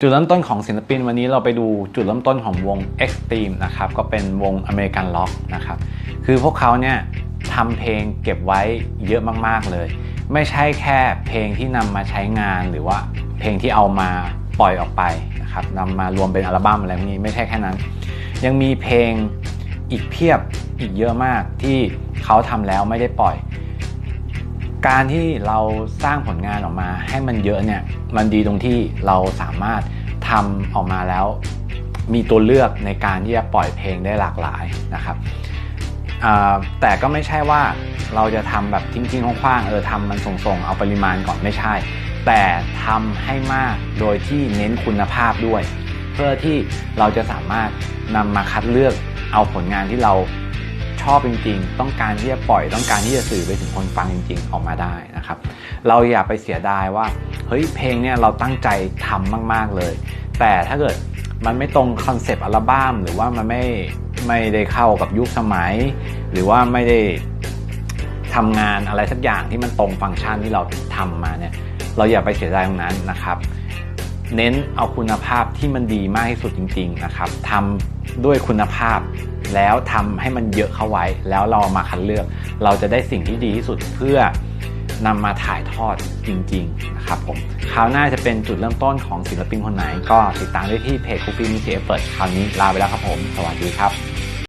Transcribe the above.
จุดเริ่มต้นของศิลปินวันนี้เราไปดูจุดเริ่มต้นของวง Extreme นะครับก็เป็นวงอเมริกันล็อกนะครับคือพวกเขาเนี่ยทำเพลงเก็บไว้เยอะมากๆเลย ไม่ใช่แค่เพลงที่นำมาใช้งานหรือว่าเพลงที่เอามาปล่อยออกไปนะครับนำมารวมเป็นอัลบั้มอะไรพวกนี้ไม่ใช่แค่นั้น ยังมีเพลงอีกเพียบอีกเยอะมากที่เขาทำแล้วไม่ได้ปล่อย การที่เราสร้างผลงานออกมาให้มันเยอะเนี่ยมันดีตรงที่เราสามารถทำออกมาแล้ว มีตัวเลือกในการที่จะปล่อยเพลงได้หลากหลายนะครับแต่ก็ไม่ใช่ว่าเราจะทำแบบทิ้งๆคว้างๆเออทำมันส่งๆเอาปริมาณก่อนไม่ใช่ แต่ทำให้มากโดยที่เน้นคุณภาพด้วย เพื่อที่เราจะสามารถนำมาคัดเลือกเอาผลงานที่เรา อบจริง ๆ ต้องการที่จะปล่อยต้องการที่จะสื่อไปถึงคนฟังจริง ๆ ออกมาได้นะครับ เราอย่าไปเสียดายว่าเฮ้ยเพลงเนี่ยเราตั้งใจทำมาก ๆเลย แต่ถ้าเกิดมันไม่ตรงคอนเซปต์อัลบั้มหรือว่ามันไม่ไม่ได้เข้ากับยุคสมัย หรือว่าไม่ได้ทำงานอะไรสักอย่างที่มันตรงฟังก์ชันที่เราทำมาเนี่ยเราอย่าไปเสียดายตรงนั้นนะครับ เน้นเอาคุณภาพที่มันดีมากที่สุดจริง ๆ นะครับทำด้วยคุณภาพ แล้วทำให้มันเยอะเข้าไว้ แล้วเรามาคัดเลือก เราจะได้สิ่งที่ดีที่สุดเพื่อนำมาถ่ายทอดจริงๆนะครับผมคราวหน้าจะเป็นจุดเริ่มต้นของศิลปินคนไหน ก็ติดตามได้ที่เพจคุปปี้มิเชฟเปิดคราวนี้ลาไปแล้วครับผม สวัสดีครับ